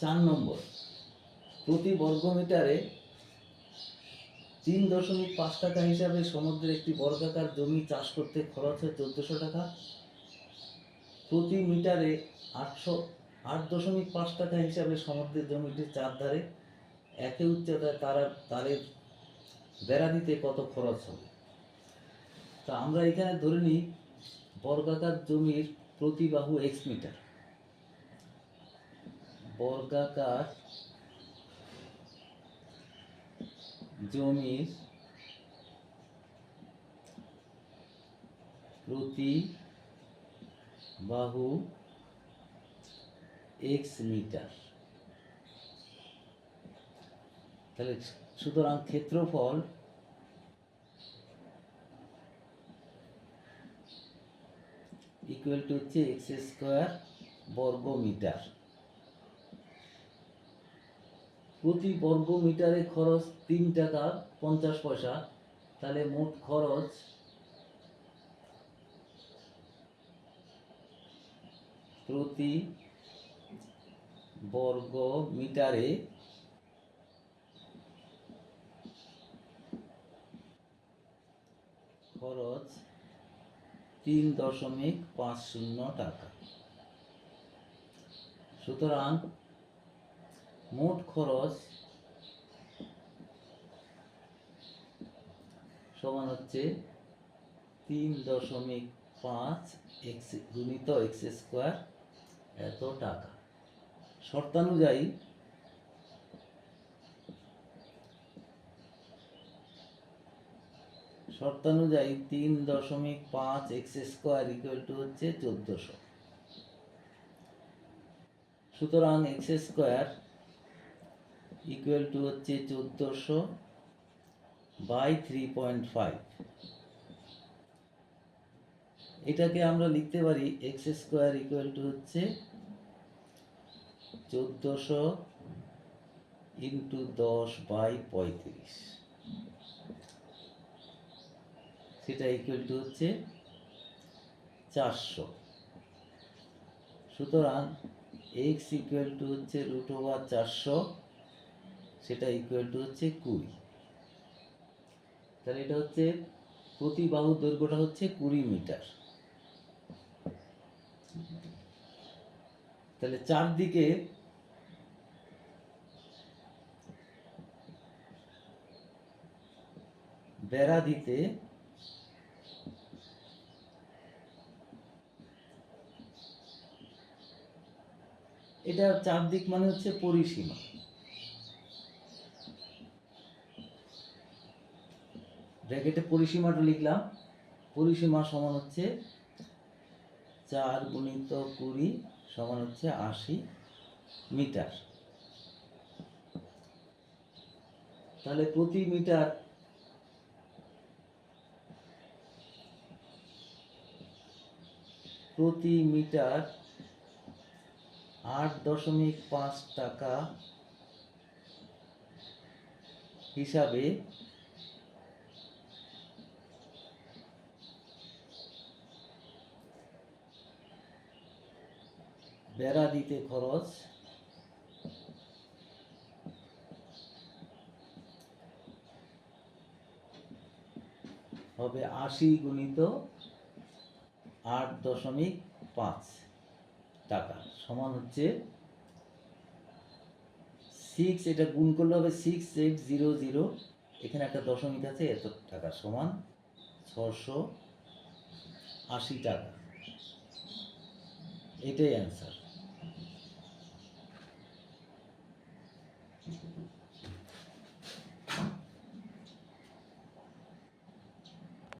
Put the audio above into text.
চার নম্বর। প্রতি বর্গমিটারে তিন দশমিক পাঁচ টাকা হিসাবে সমুদ্রের একটি বর্গাকার জমি চাষ করতে খরচ হয় চোদ্দোশো টাকা। প্রতি মিটারে আটশো, আট দশমিক পাঁচ টাকা হিসাবে সমুদ্রের জমিটির চারধারে একই উচ্চতায় তারা তারের বেড়া দিতে কত খরচ হবে? তা আমরা এখানে ধরে নিই বর্গাকার জমির প্রতি বাহু এক্স মিটার। বর্গাকার জমির প্রতি বাহু এক্স মিটার। তাহলে সুতরাং ক্ষেত্রফল ইকুয়াল টু হচ্ছে এক্স স্কোয়ার বর্গ মিটার প্রতি বর্গ মিটারে খরচ তিন টাকা পঞ্চাশ পয়সা। তাহলে মোট খরচ প্রতি বর্গ মিটারে খরচ তিন দশমিক পাঁচ শূন্য টাকা। সুতরাং মোট খরচ সমান হচ্ছে তিন দশমিক পাঁচ এক্স গুণিত এক্স স্কোয়ার এত টাকা। শর্তানুযায়ী শর্তানুযায়ী তিন দশমিক পাঁচ এক্স স্কোয়ার ইকুয়াল টু হচ্ছে চোদ্দশো। সুতরাং এক্স স্কোয়ার ইকুয়াল টু হচ্ছে চোদ্দোশো বাই থ্রি পয়েন্ট ফাইভ এটাকে আমরা লিখতে পারি এক্স স্কোয়ার ইকুয়াল টু হচ্ছে চোদ্দোশো ইন্টু দশ বাই পঁয়ত্রিশ। সেটা ইকুয়াল টু হচ্ছে চারশো। সুতরাং এক্স ইকুয়াল টু হচ্ছে রুট ওভার চারশো। সেটা ইকুয়াল টু হচ্ছে কুড়ি। তাহলে এটা হচ্ছে প্রতি বাহু দৈর্ঘ্যটা হচ্ছে কুড়ি মিটার। তাহলে চারদিকে বেড়া দিতে এটা চারদিক মানে হচ্ছে পরিসীমা। ব্র্যাকেটে পরিসীমাটা লিখলাম। পরিসীমা সমান হচ্ছে চার গুণিত কুড়ি সমান হচ্ছে আশি মিটার। তাহলে প্রতি মিটার প্রতি মিটার আট দশমিক পাঁচ টাকা হিসাবে বেড়া দিতে খরচ। হবে আশি গুণিত আট দশমিক পাঁচ টাকা, সমান হচ্ছে সিক্স এটা গুণ করলে হবে সিক্স এইট জিরো জিরো এখানে একটা দশমিক আছে, এত টাকা সমান ছশো আশি টাকা। এটাই অ্যান্সার Thank you.